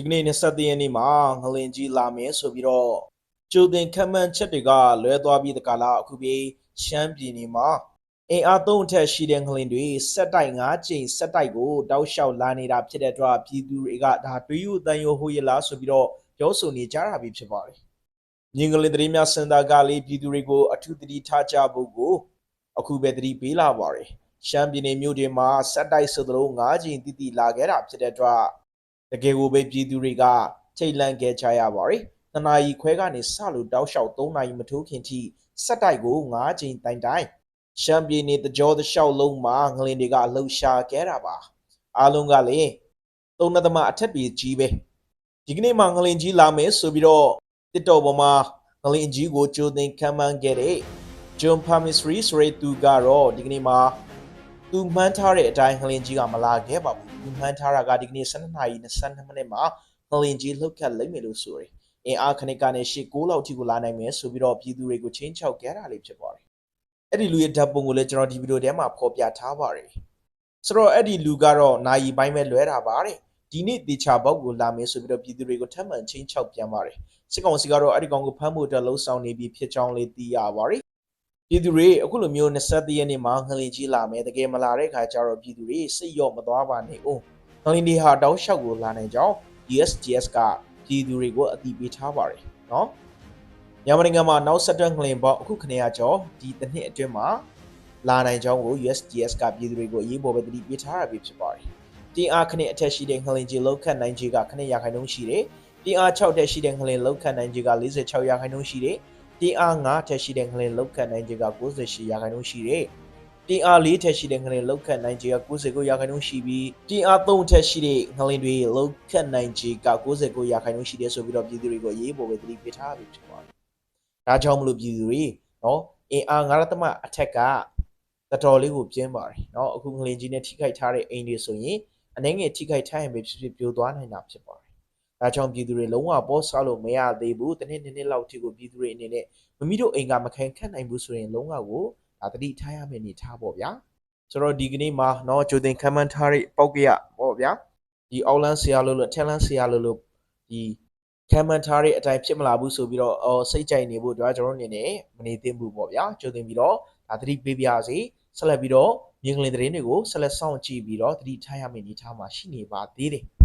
ဒီကနေ့23ရက်နေ့မှာငလင်ကြီးလာမယ်ဆိုပြီးတော့ကြိုတင်ခံမှန်းချက်တွေကလွဲသွားပြီးတကလားအခုပြေးရှမ်းပြည်နယ်မှာအင်အားသုံးအထက်ရှိတဲ့ငလင်တွေစက်တိုက်၅ကြိမ်စက်တိုက်ကိုတောက်လျှောက်လာနေတာဖြစ်တဲ့အတွက်ပြည်သူတွေကဒါတွေးယူတန်ယိုဟိုရလားဆိုပြီးတော့ပြောဆိုနေကြတာပဲဖြစ်ပါတယ်။မြင်းကလေးသတင်းများစင်တာကလေးပြည်သူတွေကိုအထူးသတိထားကြဖို့ကိုအခုပဲသတိပေးလာပါတယ်။ရှမ်းပြည်နယ်မြို့တွေမှာစက်တိုက်ဆိုသလို၅ကြိမ်တိတိလာခဲ့တာဖြစ်တဲ့အတွက် တကယ်ကိုပဲပြည်သူတွေကထိတ်လန့်ခဲ့ကြရပါတယ်။နှစ်နာရီခွဲကနေစလို့တောက်လျှောက်3နာရီမထိုးခင်ထိစက်တိုက်ကို9ချိန်တိုင်တိုင်ရှမ်းပြည်နယ်တကြောတလျှောက်လုံးမှာငလင်တွေကလှုပ်ရှားခဲ့တာပါ။အားလုံးကလည်းသုံးနသမအထက်ပြေကြီးပဲ။ဒီကနေ့မှငလင်ကြီးလာမယ်ဆိုပြီးတော့တစ်တော်ပေါ်မှာငလင်ကြီးကိုကြိုတင်ခံမှန်းခဲ့တဲ့ John Pamisri ဆိုတဲ့သူကတော့ဒီကနေ့မှာ သူမှန်းထားတဲ့အတိုင်းငလင်ကြီးကမလာခဲ့ပါဘူး။သူမှန်းထားတာကဒီကနေ့12နာရီ22မိနစ်မှာငလင်ကြီးလှုပ်ခတ်လိမ့်မယ်လို့ဆိုရယ်။အင်အားခဏကနေရှေ့6လောက်ထိကိုလာနိုင်မယ်ဆိုပြီးတော့ပြည်သူတွေကိုချင်းချောက်ခဲ့တာလေးဖြစ်ပါတယ်။အဲ့ဒီလူရဲ့ဓာတ်ပုံကိုလည်းကျွန်တော်ဒီဗီဒီယိုထဲမှာဖော်ပြထားပါတယ်။ဆိုတော့အဲ့ဒီလူကတော့နိုင်ပိုင်းပဲလွဲတာပါတဲ့။ဒီနေ့တေချာဘောက်ကိုလာမယ်ဆိုပြီးတော့ပြည်သူတွေကိုထပ်မံချင်းချောက်ပြန်ပါတယ်။စစ်ကောင်စီကတော့အဲ့ဒီကောင်ကိုဖမ်းဖို့အတွက်လှုံ့ဆော်နေပြီးဖြစ်ကြောင်းလေးသိရပါတယ်။ ပြည်သူတွေအခုလိုမျိုး23ရက်နေ့မှာငလင်ကြီးလာမယ်တကယ်မလာတဲ့ခါကျတော့ပြည်သူတွေစိတ်ရော့မသွားပါနဲ့ဦးငလင်တွေဟာတောက်လျှောက်ကိုလာနိုင်ကြောင်း USGS ကပြည်သူတွေကိုအသိပေးထားပါတယ်နော်မြန်မာနိုင်ငံမှာနောက်ဆက်တွဲငလင်ပေါင်းအခုခဏရကျော်ဒီတစ်နှစ်အတွင်းမှာလာနိုင်ကြောင်းကို USGS ကပြည်သူတွေကိုအရေးပေါ်ပဲတတိပေးထားတာပဲဖြစ်ပါတယ်တင်အားခဏအထက်ရှိတဲ့ငလင်ကြီးလောက်ခတ်နိုင်ကြီးကခဏရခိုင်နှုန်းရှိတယ်တင်အား6တက်ရှိတဲ့ငလင်လောက်ခတ်နိုင်ကြီးက46ရာခိုင်နှုန်းရှိတယ် တင်အား9ထက်ရှိတဲ့ငလင်လောက်ခတ်နိုင်ခြေက98ရာခိုင်နှုန်းရှိတယ်။တင်အား4ထက်ရှိတဲ့ငလင်လောက်ခတ်နိုင်ခြေက99ရာခိုင်နှုန်းရှိပြီးတင်အား3ထက်ရှိတဲ့ငလင်တွေလောက်ခတ်နိုင်ခြေက99ရာခိုင်နှုန်းရှိတယ်ဆိုပြီးတော့ပြည်သူတွေကိုအရေးပေါ်ပဲသတိပေးထားပြီးဖြစ်ပါတယ်။ဒါကြောင့်မလို့ပြည်သူတွေနော်အင်အား9ရသမအထက်ကတတော်လေးကိုပြင်းပါတယ်နော်အခုငလင်ကြီးနဲ့ထိခိုက်ထားတဲ့အိမ်တွေဆိုရင်အနေငယ်ထိခိုက်ထားရင်ပဲဖြစ်ဖြစ်ပြိုသွားနိုင်တာဖြစ်ပါတယ် ဒါကြောင့်ပြည်သူတွေလုံးဝပေါ်စားလို့မရသေးဘူး။တစ်နှစ်နှစ်နှစ်လောက်ထိကိုပြည်သူတွေအနေနဲ့မမိတို့အိမ်ကမခံခတ်နိုင်ဘူးဆိုရင်လုံးဝကိုဒါတတိထားရမယ့်အနေထားပေါ့ဗျာ။ဆိုတော့ဒီကနေ့မှာเนาะဂျိုတင်ခံမှန်းထားတဲ့ပောက်ကရပေါ့ဗျာ။ဒီအောက်လန်းဆရာလို့လို့အထက်လန်းဆရာလို့လို့ဒီခံမှန်းထားတဲ့အတိုင်းဖြစ်မလာဘူးဆိုပြီးတော့အော်စိတ်ကြိုက်နေဖို့ကျွန်တော်တို့အနေနဲ့မနေသင့်ဘူးပေါ့ဗျာ။ဂျိုတင်ပြီးတော့ဒါတတိပေးပြစေ။ဆက်လက်ပြီးတော့မြင်းကလင်သတင်းတွေကိုဆက်လက်စောင့်ကြည့်ပြီးတော့သတိထားရမယ့်အနေအထားမှာရှိနေပါသေးတယ်။